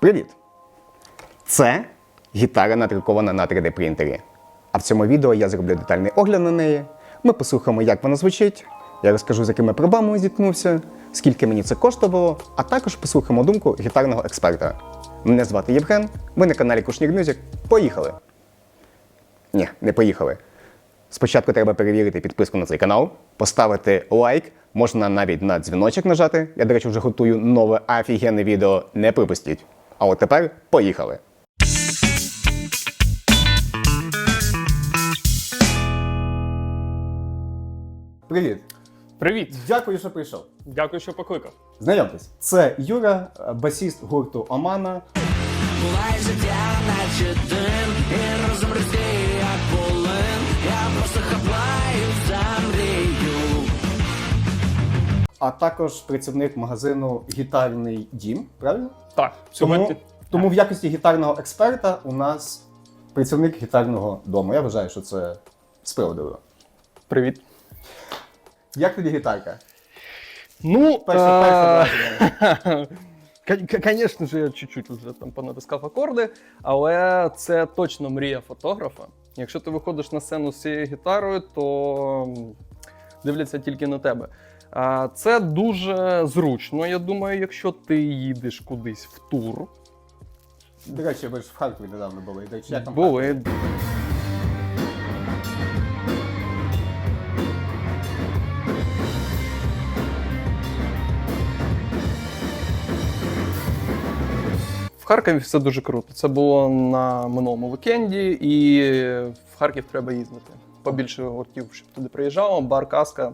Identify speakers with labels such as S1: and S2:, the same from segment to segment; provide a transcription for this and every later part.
S1: Привіт! Це гітара надрукована на 3D принтері. А в цьому відео я зроблю детальний огляд на неї. Ми послухаємо, як вона звучить. Я розкажу, з якими проблемами зіткнувся, скільки мені це коштувало, а також послухаємо думку гітарного експерта. Мене звати Євген, ви на каналі Кушнір Мюзик. Поїхали! Ні, не поїхали. Спочатку треба перевірити підписку на цей канал, поставити лайк, можна навіть на дзвіночок нажати. Я, до речі, вже готую нове офігенне відео. Не пропустіть. А от тепер поїхали. Привіт!
S2: Привіт!
S1: Дякую, що прийшов.
S2: Дякую, що покликав.
S1: Знайомтесь, це Юра, басіст гурту Омана.
S3: Буває життя, наче дим,
S1: а також працівник магазину Гітарний дім. Правильно?
S2: Так,
S1: Тому, тому в якості гітарного експерта у нас працівник гітарного дому. Я вважаю, що це справедливо.
S2: привіт.
S1: Як тобі гітарка?
S2: Ну,
S1: Перше,
S2: е,
S1: перше
S2: Звісно ж, я чуть-чуть вже там понатискав акорди, але це точно мрія фотографа. Якщо ти виходиш на сцену з цією гітарою, то дивляться тільки на тебе. Це дуже зручно. Я думаю, якщо ти їдеш кудись в тур,
S1: До речі, ви ж в Харкові недавно були. До речі, як там
S2: були. В Харкові все дуже круто. Це було на минулому вікенді, і в Харків треба їздити. Побільше гуртів, щоб туди приїжджало. Бар Каска.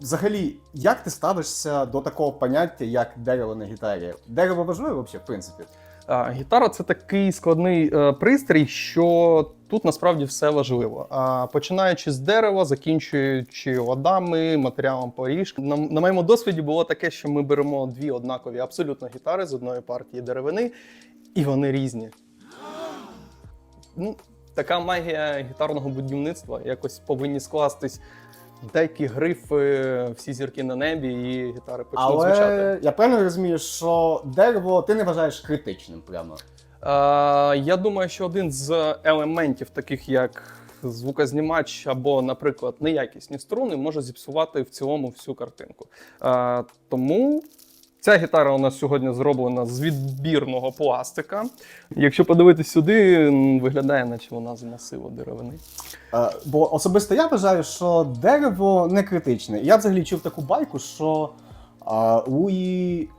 S1: Взагалі, як ти ставишся до такого поняття, як дерево на гітарі? Дерево важливе взагалі, в принципі.
S2: А, Гітара це такий складний е, пристрій, що тут насправді все важливо. А, починаючи з дерева, закінчуючи ладами, матеріалом поріжки. На, на моєму досвіді було таке, що ми беремо дві однакові абсолютно гітари з одної партії деревини, і вони різні. Ну, така магія гітарного будівництва. Якось повинні скластись деякі грифи, всі зірки на небі, і гітари почнуть
S1: Але
S2: звучати.
S1: я правильно розумію, що дерево ти не вважаєш критичним прямо.
S2: Е, я думаю, що один з елементів, таких як звукознімач або, наприклад, неякісні струни, може зіпсувати в цілому всю картинку. Е, тому ця гітара у нас сьогодні зроблена з відбірного пластика. Якщо подивитись сюди, виглядає, наче вона з масиву деревини.
S1: Е, Бо особисто я вважаю, що дерево не критичне. Я взагалі чув таку байку, що е, Луї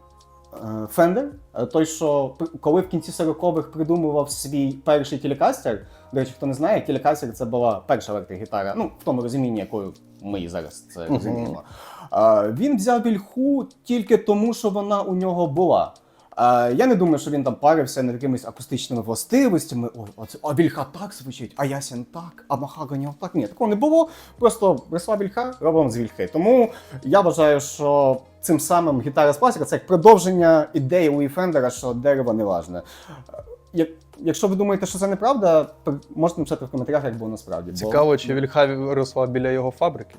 S1: е, Фендер, е, той, що коли в кінці 40-х придумував свій перший телекастер, до речі, хто не знає, телекастер це була перша електрогітара, ну, в тому розумінні, якою ми зараз це розуміємо. Е, Він взяв вільху тільки тому, що вона у нього була. Я не думаю, що він там парився над якимись акустичними властивостями. О, а вільха так звучить, а ясен так, а махагані так. Ні, такого не було. Просто росла вільха, робимо з вільхи. Тому я вважаю, що цим самим гітара з пластика це як продовження ідеї Луї Фендера, що дерево не важне. Як, якщо ви думаєте, що це неправда, то можете написати в коментарях, як було насправді. бо-
S2: Цікаво, чи вільха росла біля його фабрики.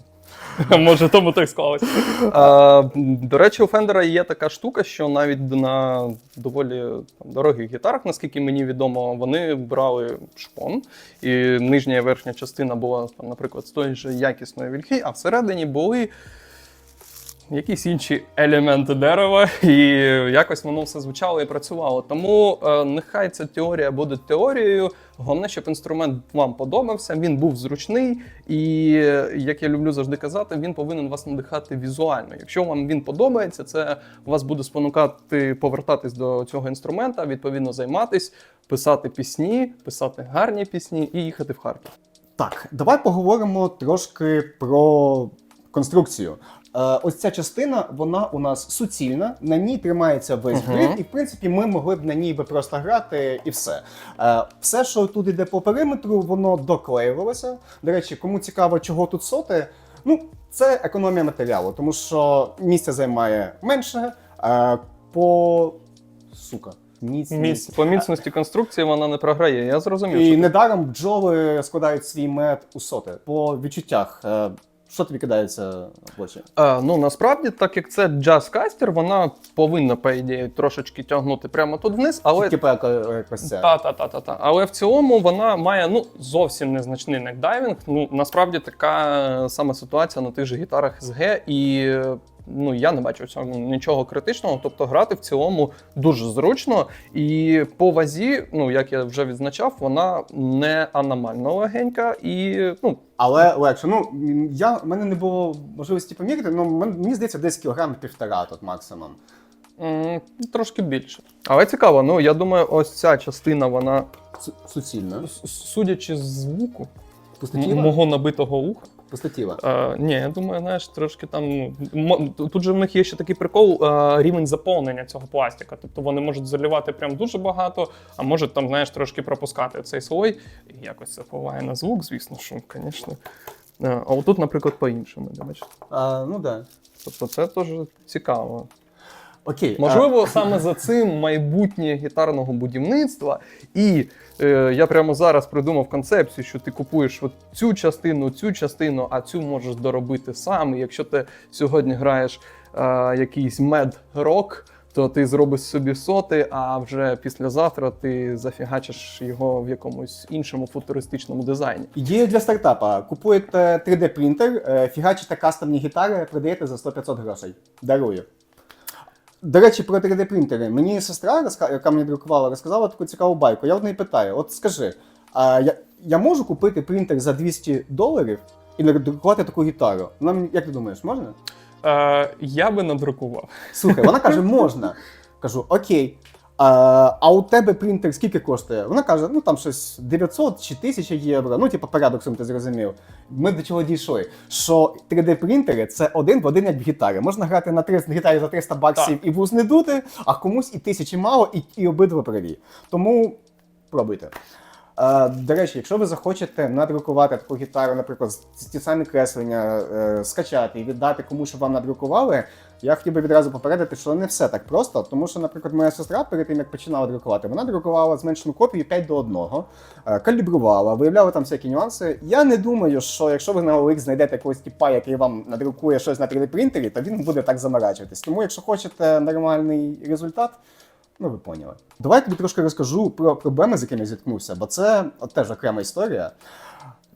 S2: Може, тому так склалося. А, до речі, у Фендера є така штука, що навіть на доволі там, дорогих гітарах, наскільки мені відомо, вони брали шпон, і нижня і верхня частина була, там, наприклад, з тої ж якісної вільхи, а всередині були. Якісь інші елементи дерева, і якось воно все звучало і працювало. Тому е, нехай ця теорія буде теорією. Головне, щоб інструмент вам подобався, він був зручний, і як я люблю завжди казати, він повинен вас надихати візуально. Якщо вам він подобається, це вас буде спонукати повертатись до цього інструмента, відповідно займатись, писати пісні, писати гарні пісні і їхати в Харків.
S1: Так, давай поговоримо трошки про конструкцію. Е, ось ця частина, вона у нас суцільна, на ній тримається весь
S2: Мгм.
S1: гриф, і в принципі ми могли б на ній би просто грати і все. Е, все, що тут іде по периметру, воно доклеювалося. До речі, кому цікаво, чого тут соти, ну це економія матеріалу, тому що місця займає менше. Е, по сука. Міцність.
S2: Міць, по міцності конструкції вона не програє. Я зрозумів.
S1: І недаром бджоли складають свій мед у соти. По відчуттях, Що тобі кидається в очі?
S2: Е, ну насправді, так як це джаз-кастер, вона повинна, по ідеї, трошечки тягнути прямо тут вниз, але
S1: Типу як, якось.
S2: Та, та, та, та, та. Але в цілому вона має ну зовсім незначний некдайвінг. Ну насправді така сама ситуація на тих же гітарах з Г і ну я не бачу в цьому нічого критичного. Тобто грати в цілому дуже зручно. І по вазі, ну як я вже відзначав, вона не аномально легенька і ну.
S1: Але легше. Ну я в мене не було можливості поміряти, але мені здається, десь кілограм півтора тут максимум.
S2: м, Трошки більше. Але цікаво, ну я думаю, ось ця частина, вона,
S1: Су- Суцільно.
S2: с- судячи з звуку
S1: Пустотіла?
S2: мого набитого уха,
S1: Пустотіла.
S2: Е, ні, я думаю, знаєш, трошки там. ну, Тут же в них є ще такий прикол е, рівень заповнення цього пластика. Тобто вони можуть заливати прям дуже багато, а можуть там, знаєш, трошки пропускати цей слой. І якось це впливає на звук, звісно, шум, звісно. А отут, наприклад, по-іншому.
S1: А, ну так. Да.
S2: Тобто це теж цікаво.
S1: Окей.
S2: Можливо, саме за цим майбутнє гітарного будівництва. І е, я прямо зараз придумав концепцію, що ти купуєш от цю частину, цю частину, а цю можеш доробити сам. І якщо ти сьогодні граєш е, якийсь мед-рок, то ти зробиш собі соти, а вже післязавтра ти зафігачиш його в якомусь іншому футуристичному дизайні.
S1: Ідея для стартапа. Купуєте 3D принтер, е, фігачите кастомні гітари, продаєте за 100-500 грошей. Дарую. До речі, про 3D принтери. Мені сестра, яка мені друкувала, розказала таку цікаву байку. Я в неї питаю: от скажи, а я, я можу купити принтер за 200 доларів і надрукувати таку гітару? Нам, як ти думаєш, можна?
S2: Е, я би надрукував.
S1: Слухай, вона каже, можна. Кажу, окей. А, у тебе принтер скільки коштує? Вона каже, ну там щось 900 чи 1000 євро. Ну, типу, порядок сум ти зрозумів. Ми до чого дійшли? Що 3D-принтери це один в один як в гітарі. Можна грати на 300 гітарі за 300 баксів і вуз не дути, а комусь і тисячі мало, і, і обидва праві. Тому пробуйте. До речі, якщо ви захочете надрукувати таку гітару, наприклад, ті самі креслення, е, скачати і віддати комусь, щоб вам надрукували, я хотів би відразу попередити, що не все так просто, тому що, наприклад, моя сестра перед тим, як починала друкувати, вона друкувала зменшену копію 5 до 1, е, калібрувала, виявляла там всякі нюанси. Я не думаю, що якщо ви на OLX знайдете якогось типа, який вам надрукує щось на 3D-принтері, то він буде так заморачуватись. Тому, якщо хочете нормальний результат, Ну, ви поняли. Давай тобі трошки розкажу про проблеми, з якими я зіткнувся, бо це теж окрема історія.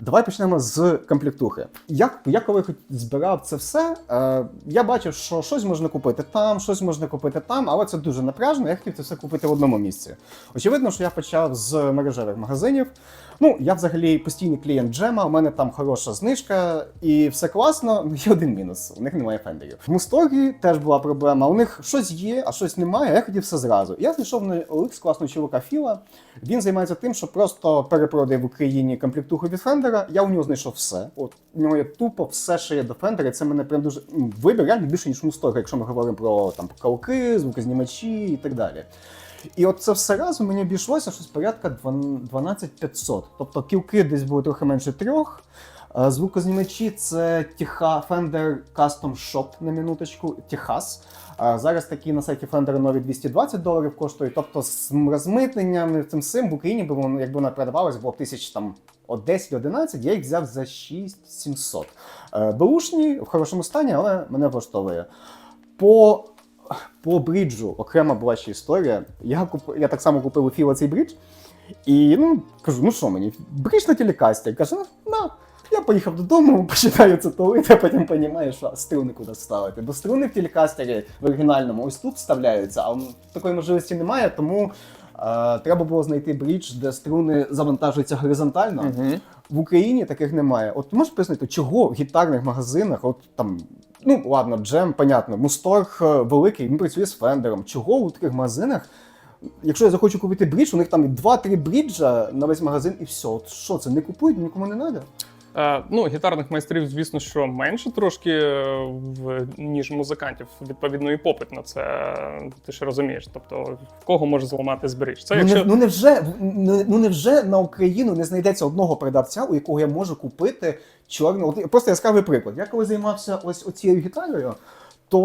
S1: Давай почнемо з комплектухи. Я, я коли збирав це все, е, я бачив, що щось можна купити там, щось можна купити там, але це дуже напряжно. Я хотів це все купити в одному місці. Очевидно, що я почав з мережевих магазинів. Ну, я взагалі постійний клієнт джема, у мене там хороша знижка і все класно. Ну, Є один мінус: у них немає фендерів. В Мусторгі теж була проблема. У них щось є, а щось немає. Я хотів все зразу. Я знайшов на OLX класного чувака Філа. Він займається тим, що просто перепродає в Україні комплектуху від Фендера. Я у нього знайшов все. От у нього є тупо все, що є Defender, і Це мене прям дуже вибір реально більше ніж Мусторг, якщо ми говоримо про там калки, звукознімачі і так далі. І от це все разом мені обійшлося щось порядка 12500. Тобто кілки десь були трохи менше трьох. Е, Звукознімачі це Tiha Fender Custom Shop на минуточку, Техас. Е, Зараз такі на сайті Fender нові 220 доларів коштують. Тобто з розмитненням цим всім в Україні б воно, якби вона продавалась, було тисяч там от 10-11, я їх взяв за 6700. Е, Беушні в хорошому стані, але мене влаштовує. По по бриджу окрема була ще історія. Я куп... я так само купив у Філа цей бридж. І ну кажу, ну що мені, бридж на телекасті. Каже, ну на. Я поїхав додому, починаю це тулити, а потім розумію, що струни куди ставити. Бо струни в телекастері в оригінальному ось тут вставляються, а такої можливості немає, тому е, треба було знайти бридж, де струни завантажуються горизонтально.
S2: Угу.
S1: В Україні таких немає. От ти можеш пояснити, чого в гітарних магазинах, от там, ну ладно, джем, понятно, Мусторг е, великий, він працює з фендером. Чого у таких магазинах, якщо я захочу купити брідж, у них там 2-3 бріджа на весь магазин і все. От що це, не купують, нікому не треба?
S2: Е, ну, гітарних майстрів, звісно, що менше трошки, е, ніж музикантів. Відповідно, і попит на це ти ж розумієш. Тобто, в кого може зламати зберіж. Це
S1: Ну,
S2: якщо
S1: не, ну, невже, ну, ну невже на Україну не знайдеться одного продавця, у якого я можу купити чорну. От, просто яскравий приклад. Я коли займався ось оцією гітарою, то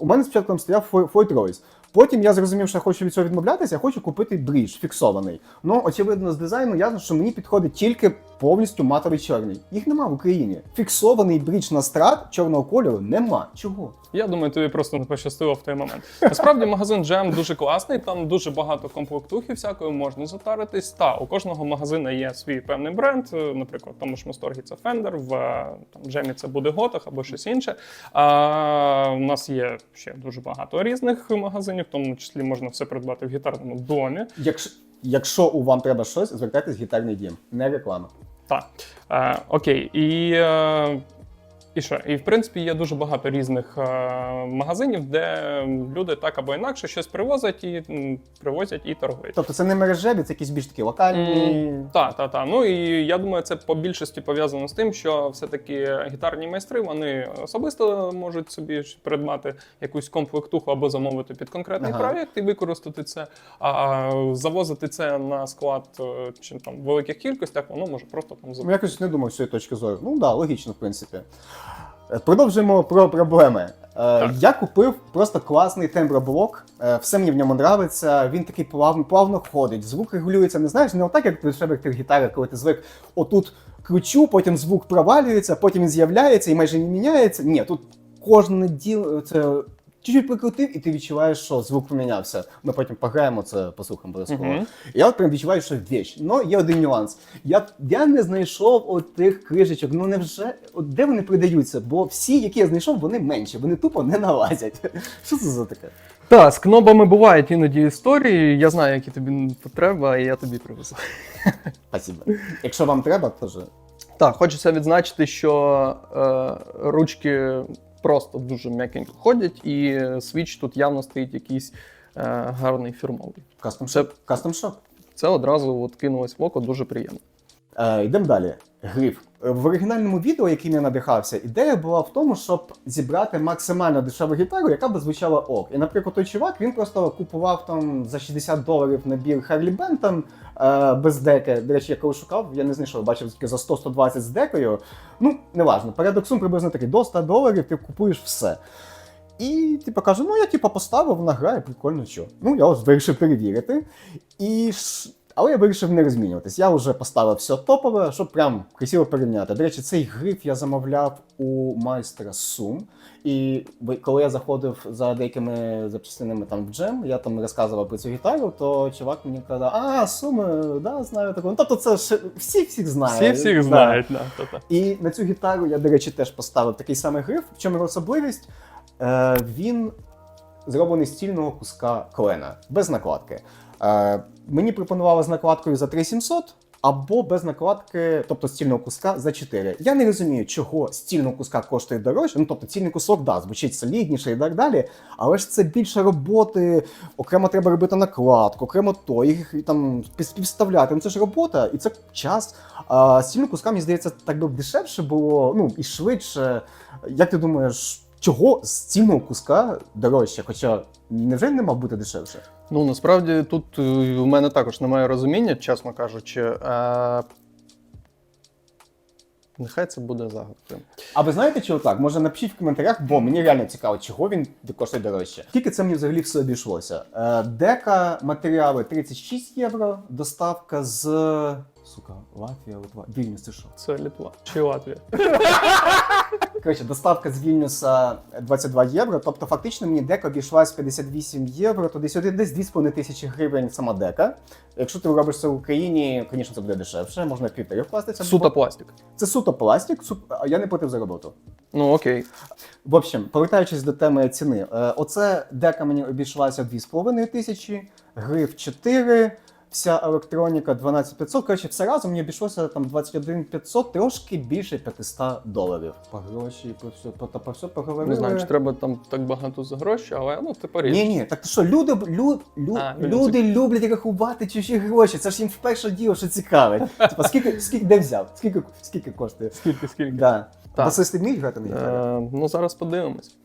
S1: у мене спочатку там стояв Floyd Royce. Потім я зрозумів, що я хочу від цього відмовлятися, я хочу купити брідж фіксований. Ну, очевидно, з дизайну ясно, що мені підходить тільки повністю матовий чорний. Їх нема в Україні. Фіксований брідж на страт чорного кольору нема. Чого?
S2: Я думаю, тобі просто не пощастило в той момент. Насправді магазин Jam дуже класний, там дуже багато комплектухи всякої можна затаритись. Та у кожного магазина є свій певний бренд. Е, Наприклад, тому ж Мосторгі це Fender, в е, там, Джемі це буде Готах або щось інше. А у нас є ще дуже багато різних магазинів, в тому числі можна все придбати в гітарному домі.
S1: Якщо, якщо у вам треба щось, звертайтесь в гітарний дім. Не реклама.
S2: Так. Е, окей. І, е, і що? І в принципі є дуже багато різних е, магазинів, де люди так або інакше щось привозять і привозять і торгують.
S1: Тобто це не мережеві, це якісь більш такі локальні.
S2: Так, так, так. Ну і я думаю, це по більшості пов'язано з тим, що все-таки гітарні майстри вони особисто можуть собі придбати якусь комплектуху або замовити під конкретний
S1: Ага.
S2: проєкт і використати це. А завозити це на склад е, чи там в великих кількостях, воно може просто там
S1: Ну, якось не думав з цієї точки зору. Ну так, да, логічно, в принципі. Е, Продовжуємо про проблеми. Так. Я купив просто класний темброблок. Е, Все мені в ньому подобається. Він такий плавно, плавно ходить. Звук регулюється, не знаєш, не отак, як при шебектих гітарах, коли ти звик отут кручу, потім звук провалюється, потім він з'являється і майже не міняється. Ні, тут кожне діло це. Чуть-чуть прикрутив, і ти відчуваєш, що звук помінявся. Ми потім пограємо це, послухаємо обов'язково.
S2: Мгм.
S1: Я от прям відчуваю, що віч. Ну, є один нюанс. Я, я не знайшов от тих кришечок. Ну невже от де вони продаються? Бо всі, які я знайшов, вони менші, вони тупо не налазять. Що це за таке?
S2: Так, з кнопами бувають іноді історії. Я знаю, які тобі потреба, і я тобі привезу.
S1: Спасибо. Якщо вам треба, то ж.
S2: Так, хочеться відзначити, що е, ручки просто дуже м'якенько ходять, і свіч тут явно стоїть якийсь е, гарний фірмовий.
S1: Кастом шоп. Кастом шоп.
S2: Це одразу от кинулось в око, дуже приємно.
S1: Е, йдемо далі. Гриф. В оригінальному відео, яким я надихався, ідея була в тому, щоб зібрати максимально дешеву гітару, яка би звучала ок. І, наприклад, той чувак він просто купував там за 60 доларів набір Харлі Бентон без деки. До речі, я коли шукав, я не знайшов, бачив тільки за 100-120 з декою. Ну, неважно. Порядок сум приблизно такий, до 100 доларів ти купуєш все. І типу кажу, ну я типу поставив, вона грає, прикольно що. Ну, я ось вирішив перевірити. І але я вирішив не розмінюватись. Я вже поставив все топове, щоб прям красиво порівняти. До речі, цей гриф я замовляв у майстра Сум. І коли я заходив за деякими запчастинами там в джем, я там розказував про цю гітару, то чувак мені казав, а, суми, да, знаю таку. Ну, тобто це ж всі всіх знають.
S2: Всі всіх
S1: Да.
S2: знають, да, та-та.
S1: І на цю гітару я, до речі, теж поставив такий самий гриф. В чому його особливість? Е, він зроблений з цільного куска клена, без накладки. Е, мені пропонували з накладкою за 3700 або без накладки, тобто з цільного куска за 4. Я не розумію, чого з цільного куска коштує дорожче. Ну тобто цільний кусок, да, звучить солідніше і так далі. Але ж це більше роботи. Окремо треба робити накладку, окремо то, їх там співставляти. Ну це ж робота, і це час. А з цільного куска, мені здається, так би дешевше було, ну і швидше. Як ти думаєш, чого з цільного куска дорожче? Хоча невже не мав бути дешевше?
S2: Ну насправді тут е, у мене також немає розуміння, чесно кажучи. Е, нехай це буде загадкою.
S1: А ви знаєте, чого так? Може напишіть в коментарях, бо мені реально цікаво, чого він коштує дорожче. Скільки це мені взагалі все обійшлося? Е, дека матеріали 36 євро, доставка з. Сука, Латвія, Литва. Вільнюс, це що?
S2: Це Літва чи Латвія.
S1: Коротше, доставка з Вільнюса 22 євро. Тобто, фактично мені дека обійшлась 58 євро, то десь десь 2,5 тисячі гривень сама дека. Якщо ти робиш це в Україні, звісно, це буде дешевше, можна півтори вкластися.
S2: Суто пластик.
S1: Це суто пластик, суп- а я не платив за роботу.
S2: Ну окей.
S1: В общем, повертаючись до теми ціни, е, оце дека мені обійшлася 2,5 тисячі, гриф 4, вся електроніка 12500. Коротше, все разом мені обійшлося там 21500, трошки більше 500 доларів. По гроші, про все, про, про все поговорили.
S2: Не знаю, чи треба там так багато за гроші, але ну тепер
S1: Ні, ні, так ти що, люди, лю, лю,
S2: А, люди
S1: люди люблять рахувати чужі гроші. Це ж їм вперше діло, що цікавить. Типа, скільки, скільки де взяв? Скільки, скільки коштує?
S2: Скільки, скільки?
S1: Да.
S2: Так.
S1: Басисти вміють грати на гітарі?
S2: Е, ну зараз подивимось.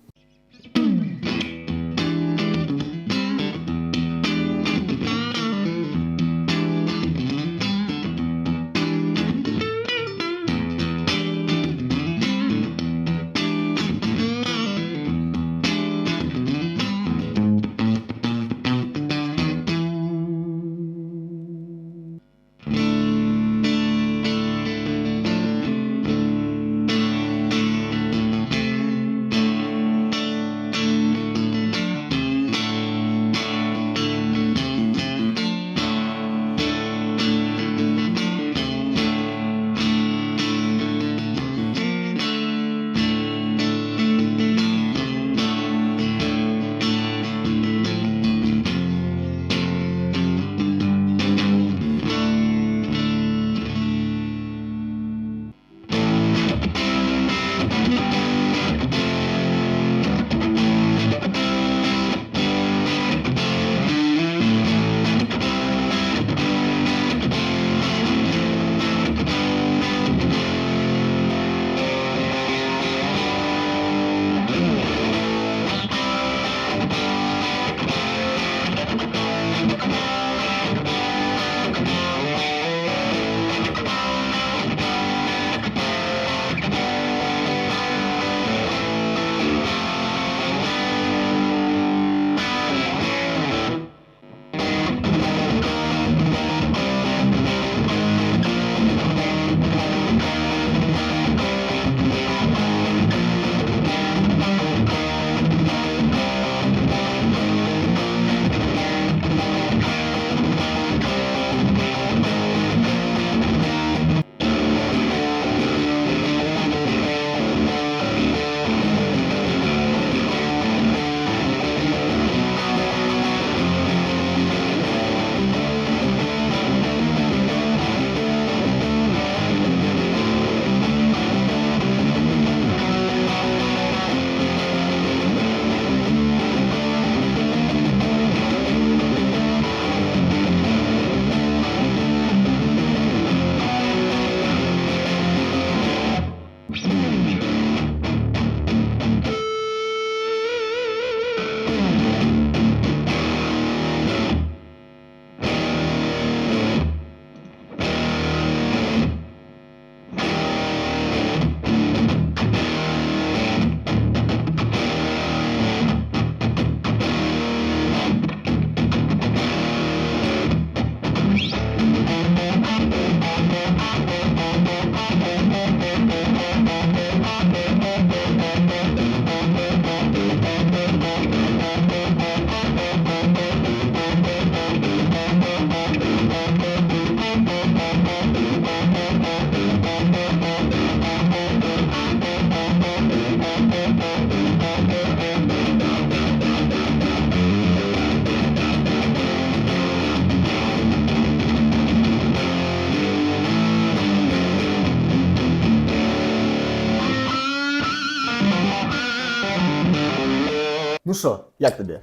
S1: Ну що, як тобі?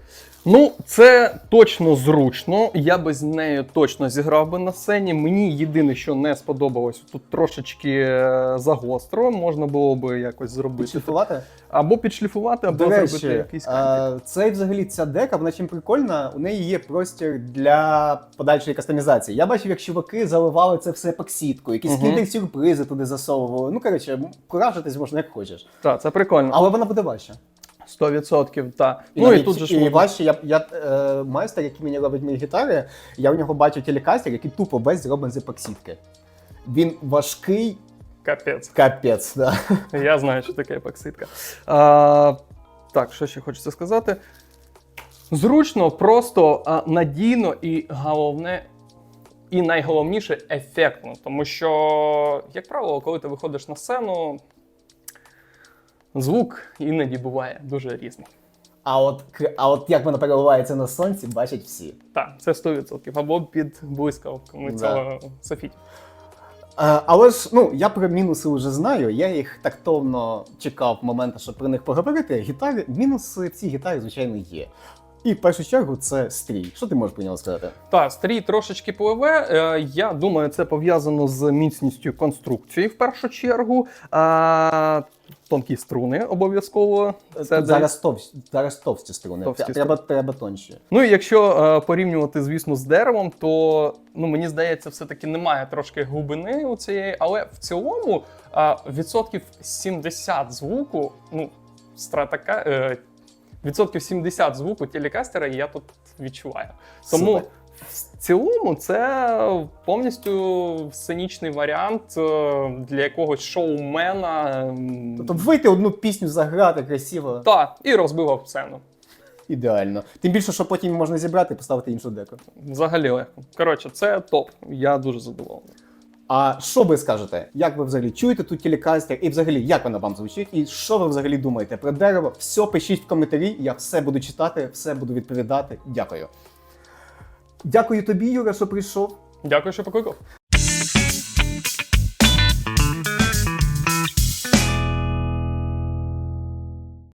S2: Ну, це точно зручно. Я би з нею точно зіграв би на сцені. Мені єдине, що не сподобалось, тут трошечки е, загостро. Можна було би якось зробити.
S1: Підшліфувати?
S2: Або підшліфувати, або
S1: До
S2: зробити якийсь кантик.
S1: е, це взагалі ця дека, вона чим прикольна, у неї є простір для подальшої кастомізації. Я бачив, як чуваки заливали це все епоксидкою, якісь
S2: Мгм.
S1: кіндер сюрпризи туди засовували. Ну, коротше, куражитись можна як хочеш.
S2: Так, це прикольно.
S1: Але вона буде важча.
S2: 100%, так.
S1: І
S2: Ну і
S1: навіть-
S2: тут же ж
S1: і
S2: можна-
S1: важче, я, я е, майстер, який мені робить мої гітари, я у нього бачу телекастер, який тупо весь зроблений з епоксидки. Він важкий,
S2: капець.
S1: капець. Да.
S2: Я знаю, що таке епоксидка. А, так, що ще хочеться сказати. Зручно, просто а, надійно і головне, і найголовніше ефектно. Тому що, як правило, коли ти виходиш на сцену, звук іноді буває дуже різний.
S1: А от, а от як вона переливається на сонці, бачать всі.
S2: Так, це 100%. Або під блискавками
S1: Да.
S2: цього софіті.
S1: Е, але ж ну я про мінуси вже знаю. Я їх тактовно чекав моменту, щоб про них поговорити. Гітари, мінуси в цій гітарі, звичайно, є. І в першу чергу це стрій. Що ти можеш про нього сказати?
S2: Так, стрій трошечки пливе. Е, я думаю, це пов'язано з міцністю конструкції в першу чергу. А, тонкі струни обов'язково. Це
S1: Тут
S2: десь-
S1: зараз, товсті, зараз товсті струни.
S2: Товсті
S1: треба, треба тонші.
S2: Ну і якщо е, порівнювати, звісно, з деревом, то ну мені здається, все-таки немає трошки глибини у цієї, але в цілому е, відсотків 70 звуку, ну, стратака. Е, Відсотків 70 звуку телекастера я тут відчуваю. Тому
S1: Супер.
S2: в цілому це повністю сценічний варіант е, для якогось шоумена.
S1: Тобто вийти одну пісню заграти красиво,
S2: Та, і розбивав сцену.
S1: ідеально. Тим більше, що потім можна зібрати і поставити іншу деку.
S2: Взагалі легко. Коротше, це топ. Я дуже задоволений.
S1: А що ви скажете? Як ви взагалі чуєте тут телекастер? І взагалі, як вона вам звучить? І що ви взагалі думаєте про дерево? Все пишіть в коментарі, я все буду читати, все буду відповідати. Дякую. Дякую тобі, Юра, що прийшов.
S2: Дякую, що покликав.